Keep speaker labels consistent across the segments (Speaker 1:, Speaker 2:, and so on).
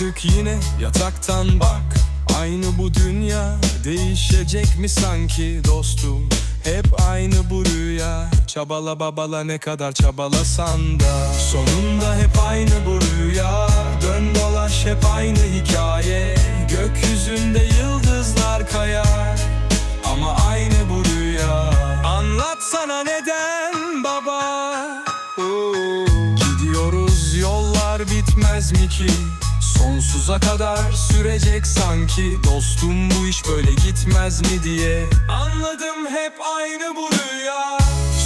Speaker 1: kendine yataktan bak. Aynı bu dünya değişecek mi sanki dostum? Hep aynı bu rüya. Çabala babala ne kadar çabalasan da. Sonunda hep aynı bu rüya. Dön dolaş hep aynı hikaye. Gökyüzünde yıldızlar kayar. Ama aynı bu rüya. Anlatsana neden baba. Gidiyoruz yollar bitmez mi ki Sonsuza kadar sürecek sanki. Dostum bu iş böyle gitmez mi diye. Anladım hep aynı bu rüya.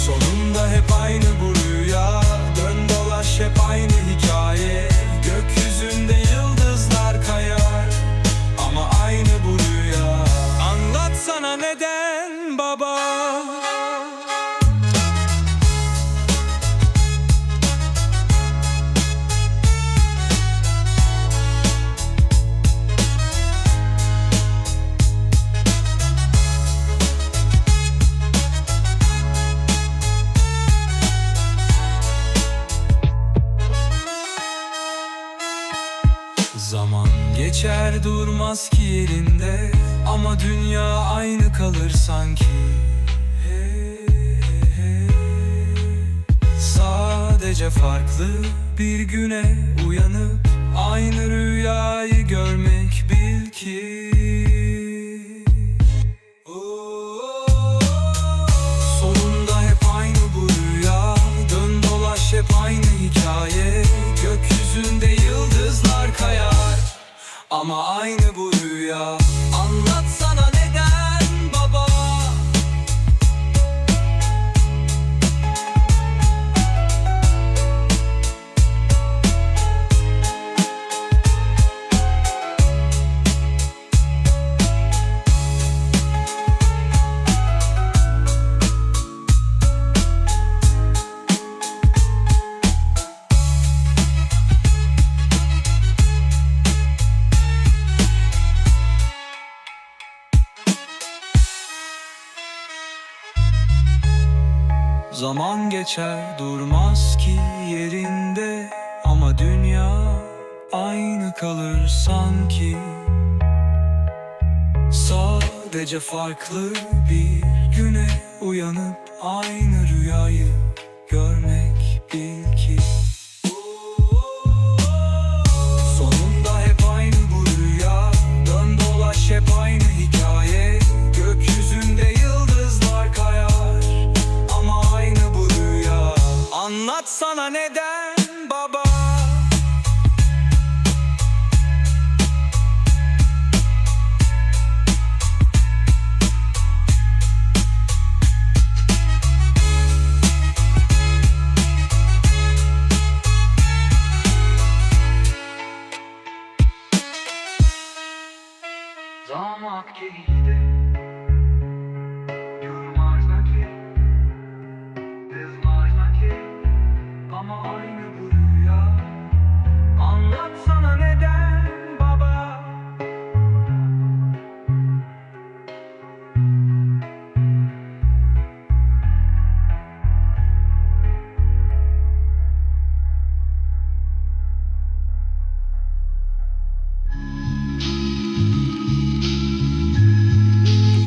Speaker 1: Sonunda hep aynı bu rüya. Dön dolaş hep aynı hikaye. Gökyüzünde yıldızlar kayar. Ama aynı bu rüya. Anlatsana neden baba Zaman geçer durmaz ki yerinde Ama dünya aynı kalır sanki. Sadece farklı bir güne uyanıp Aynı rüyayı görmek bil ki Zaman geçer durmaz ki yerinde. Ama dünya aynı kalır sanki. Sadece farklı bir güne uyanıp aynı rüyayı görmek olmak değil